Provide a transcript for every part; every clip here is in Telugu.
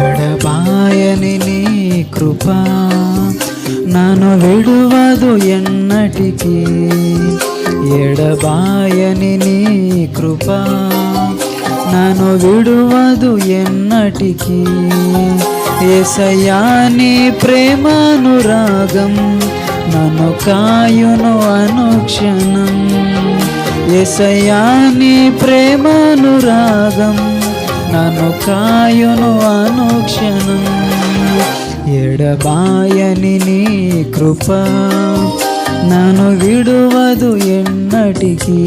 ఎడబాయని నీ కృప నన్ను విడువదు ఎన్నటికీ. ఎడబాయని నీ కృప నన్ను విడువదు ఎన్నటికీ. ఏసయ్యా నీ ప్రేమానురాగం నన్ను కాయును అనుక్షణం. ఎసయాని ప్రేమానురాగం నన్ను కాయును అనుక్షణం ఎడబాయని నీ కృప. నన్ను విడువదు ఎన్నటికీ.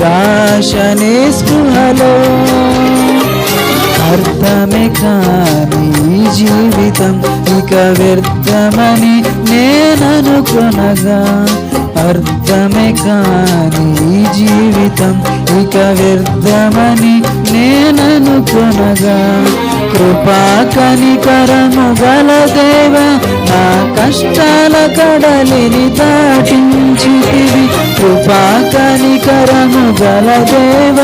నిరాశ స్పృహలో. అర్థమే కాని జీవితం ఇక వ్యర్థమని నేననుకొనగా. అర్థమే కాని జీవితం ఇక వ్యర్థమని నేననుకొనగా. కృపా కనికరము గల దేవ నా కష్టాల కడలిని దాటించితివి. కనికరము గల దేవ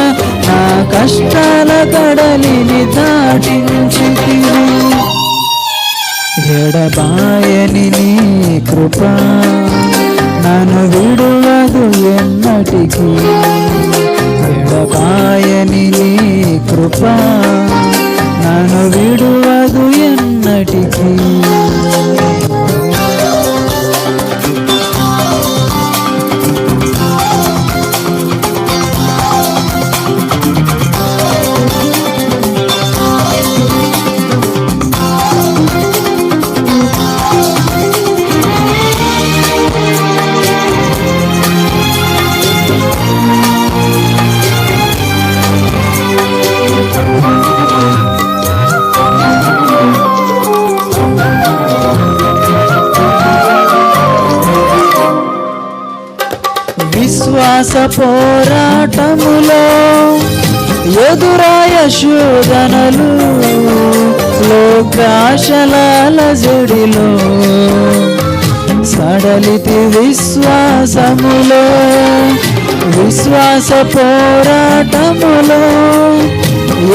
నా కష్టాల కడలిని దాటించితివి ఎడబాయని నీ కృప నన్ను విడువదు ఎన్నటికీ. ఎడబాయని నీ కృప పోరాటములో ఎదురాయ శోధనలు లోకాశలాల జుడిలో సడలితి విశ్వాసములో విశ్వాస పోరాటములో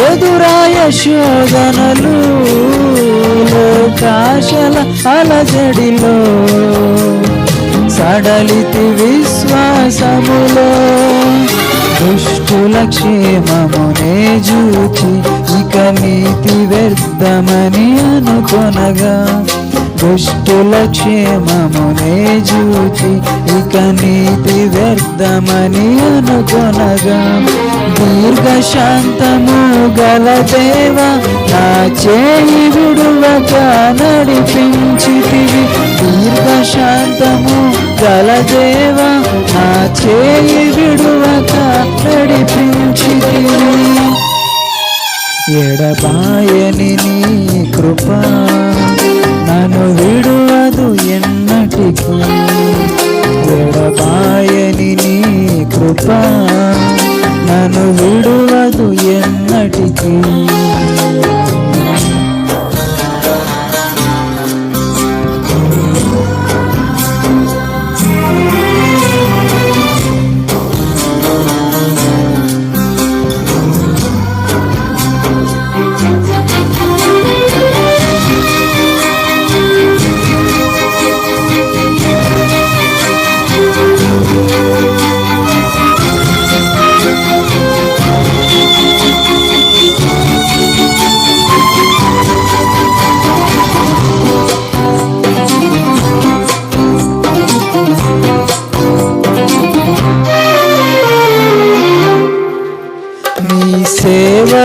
ఎదురాయ శోధనలు లోకాశల అలజడిలో సడలితి విశ్వాసములో. దుష్టుల క్షేమమునే జూచి ఇక నీతి వ్యర్థమని అనుకొనగా. దుష్టుల క్షేమమునే జూచి ఇక నీతి వ్యర్థమని అనుకొనగా. దీర్ఘ శాంతము గల దేవ నా చేయి విడువగా నడిపించితివి. దీర్ఘశాంతము గల దేవ నా చేయి విడువక నడిపించి ఎడబాయని నీ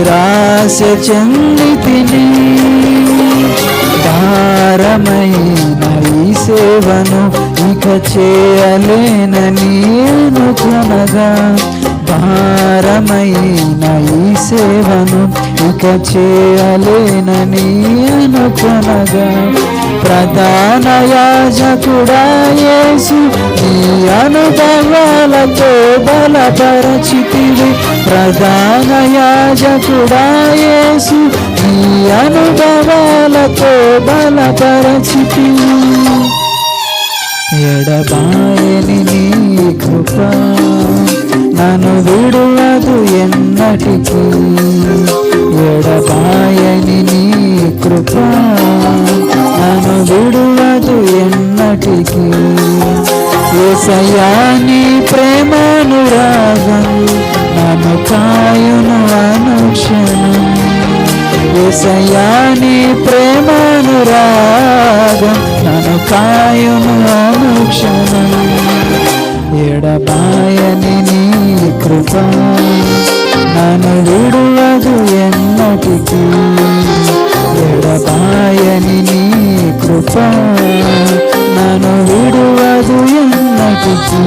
నిరాశ చెందితిని భారమైన ఈ సేవను ఇక చేయలేనని అనుకునగా భారమైన ఈ సేవను ఇక చేయలేనని అనుకునగా ప్రధాన యాజకుడా యేసు నీ అనుభవాలతో బలపరచితివి ప్రధాన యాజకుడాయేసు నీ అనుభవాలతో బలపరచితి. ఎడబాయని నీ కృప నన్ను విడువదు ఎన్నటికీ. ఎడబాయని నీ కృప నన్ను విడువదు ఎన్నటికీ. ఏసయ్యా నీ ప్రేమను రాగం ఏసయ్యా నీ ప్రేమను రాగం నన్ను కాయును అనుక్షణం. ఎడబాయని నీ కృప నన్ను విడువదు ఎన్నటికీ. ఎడబాయని నీ కృప నన్ను విడువదు ఎన్నటికీ.